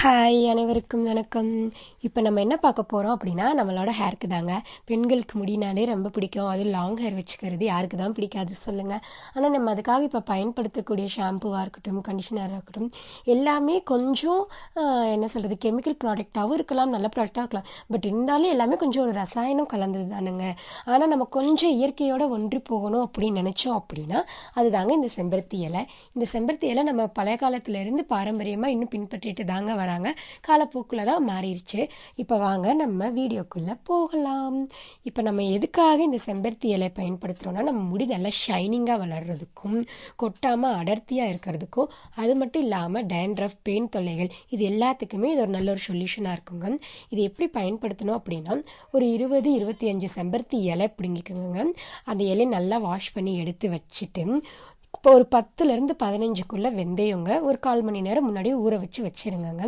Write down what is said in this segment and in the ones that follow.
Hi அனைவருக்கும் வணக்கம். இப்போ நம்ம என்ன பார்க்க போகிறோம் அப்படின்னா நம்மளோட ஹேருக்கு தாங்க. பெண்களுக்கு முடினாலே ரொம்ப பிடிக்கும். அது லாங் ஹேர் வச்சுக்கிறது யாருக்கு தான் பிடிக்காது சொல்லுங்கள் ஆனால் நம்ம அதுக்காக இப்போ பயன்படுத்தக்கூடிய ஷாம்புவாக இருக்கட்டும் கண்டிஷனராக இருக்கட்டும் எல்லாமே கொஞ்சம் என்ன சொல்கிறது கெமிக்கல் ப்ராடக்டாகவும் இருக்கலாம் நல்ல ப்ராடக்டாக இருக்கலாம். பட் இருந்தாலும் எல்லாமே கொஞ்சம் ஒரு ரசாயனம் கலந்தது தானுங்க ஆனால் நம்ம கொஞ்சம் இயற்கையோட ஒன்றி போகணும் அப்படின்னு நினச்சோம் அப்படின்னா அதுதாங்க இந்த செம்பருத்தி இலை. இந்த செம்பருத்தி இலை நம்ம பழைய காலத்துலேருந்து பாரம்பரியமாக இன்னும் பின்பற்றிட்டு தாங்க வராங்க. காலப்போக்கில் தான் மாறிடுச்சு. இப்போ வாங்க நம்ம வீடியோக்குள்ளே போகலாம். இப்போ நம்ம எதுக்காக இந்த செம்பருத்தி இலை பயன்படுத்துகிறோன்னா நம்ம முடி நல்லா ஷைனிங்காக வளர்கிறதுக்கும் கொட்டாமல் அடர்த்தியாக இருக்கிறதுக்கும் அது மட்டும் இல்லாமல் டேண்ட்ரஃப் பெயின் தொல்லைகள் இது எல்லாத்துக்குமே இது ஒரு நல்ல ஒரு சொல்யூஷனாக இருக்குங்க. இது எப்படி பயன்படுத்தணும் அப்படின்னா ஒரு இருபது இருபத்தி அஞ்சு செம்பருத்தி இலை பிடுங்கிக்கோங்க. அந்த இலையை நல்லா வாஷ் பண்ணி எடுத்து வச்சுட்டு இப்போ ஒரு பத்துலேருந்து பதினஞ்சுக்குள்ளே வெந்தயங்க. ஒரு கால் மணி நேரம் முன்னாடியே ஊற வச்சு வச்சுருங்கங்க.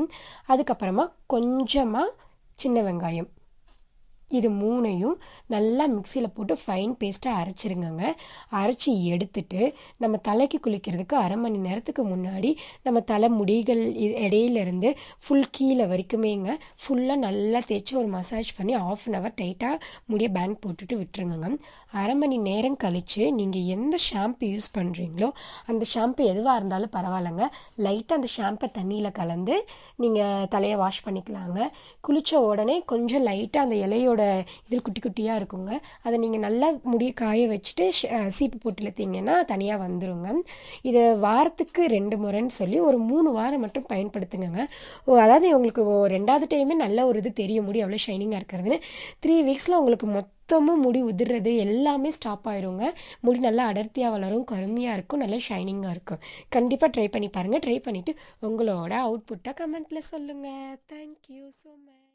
அதுக்கப்புறமா கொஞ்சமாக சின்ன வெங்காயம். இது மூணையும் நல்லா மிக்சியில் போட்டு ஃபைன் பேஸ்ட்டாக அரைச்சிருங்கங்க. அரைச்சி எடுத்துட்டு நம்ம தலைக்கு குளிக்கிறதுக்கு அரை மணி நேரத்துக்கு முன்னாடி நம்ம தலை முடிகள் இ- ஃபுல் கீழே வரைக்குமேங்க. ஃபுல்லாக நல்லா தேய்ச்சி ஒரு மசாஜ் பண்ணி ஆஃப் அன் ஹவர் டைட்டாக முடிய பேண்ட் போட்டுட்டு விட்டுருங்கங்க. அரை மணி நேரம் கழித்து நீங்கள் எந்த ஷாம்பு யூஸ் பண்ணுறீங்களோ அந்த ஷாம்பு எதுவாக இருந்தாலும் பரவாயில்லைங்க. லைட்டாக அந்த ஷாம்பை தண்ணியில் கலந்து நீங்கள் தலையை வாஷ் பண்ணிக்கலாங்க. குளித்த உடனே கொஞ்சம் லைட்டாக அந்த இலையோட இதில் குட்டி குட்டியாக இருக்குங்க. அதை நீங்கள் நல்லா முடி காய வச்சுட்டு சீப்பு போட்டு இழுத்தீங்கன்னா தனியாக வந்துருங்க. இது வாரத்துக்கு ரெண்டு முறைன்னு சொல்லி ஒரு மூணு வாரம் மட்டும் பயன்படுத்துங்க ஓ, அதாவது உங்களுக்கு ஓ- ரெண்டாவது டைமே நல்ல ஒரு இது தெரியும். முடி அவ்வளோ ஷைனிங்காக இருக்கிறதுன்னு. த்ரீ வீக்ஸில் உங்களுக்கு மொத்தமும் முடி உதிர்றது எல்லாமே ஸ்டாப் ஆயிருங்க. முடி நல்லா அடர்த்தியாக வளரும் கருமையாக இருக்கும் நல்லா ஷைனிங்காக இருக்கும். கண்டிப்பாக ட்ரை பண்ணி பாருங்கள் ட்ரை பண்ணிவிட்டு உங்களோட அவுட்புட்டை கமெண்ட்டில் சொல்லுங்கள் தேங்க்யூ ஸோ மச்